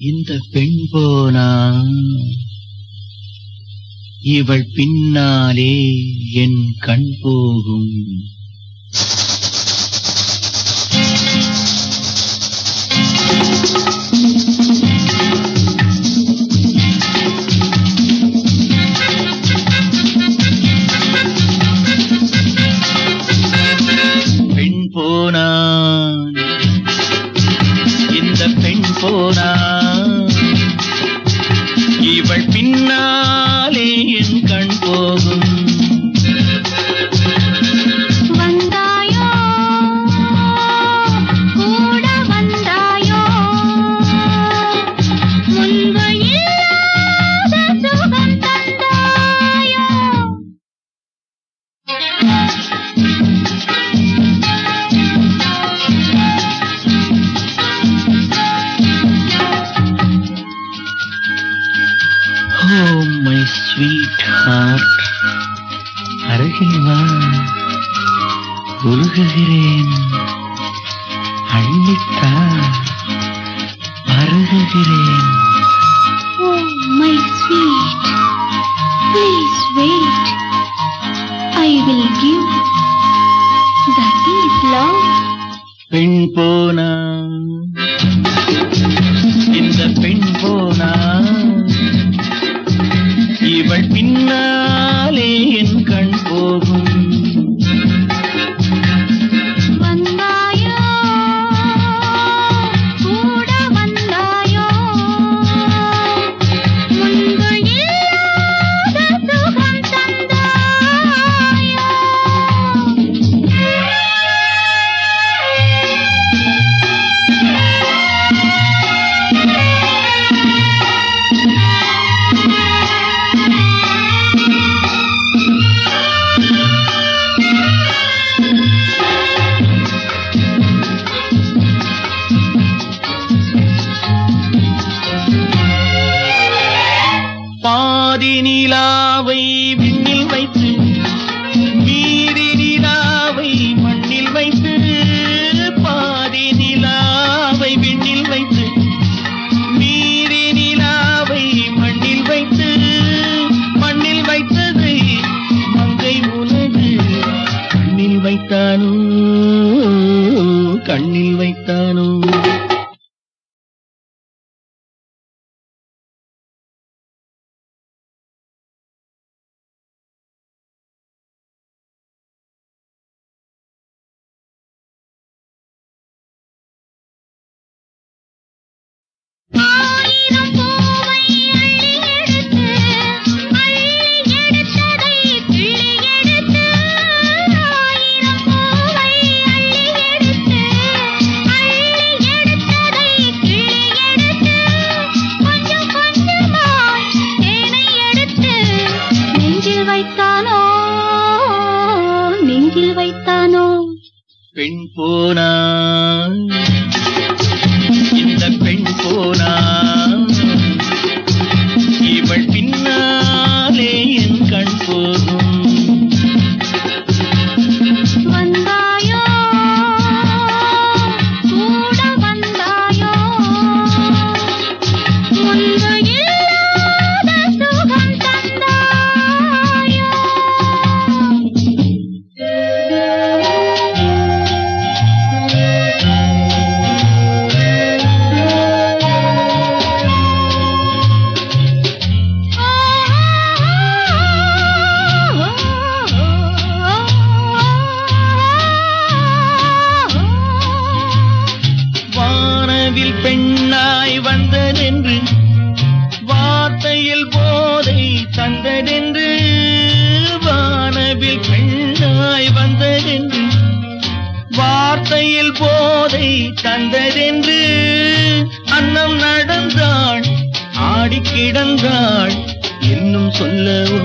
இந்த பெண் போனா? இவள் பின்னாலே என் கண் போகும். உருகுகிறேன். அள்ளித்தான் அருகுகிறேன் ஆதினிலாவை பெண் போனா இந்த பெண் போனா தந்ததென்று வார்த்தையில் போதை தந்ததென்று வானவில் பெண்ணாய் வந்ததென்று வார்த்தையில் போதை தந்ததென்று அன்னம் நடந்தாள் ஆடி கிடந்தாள் என்னும் சொல்லவோ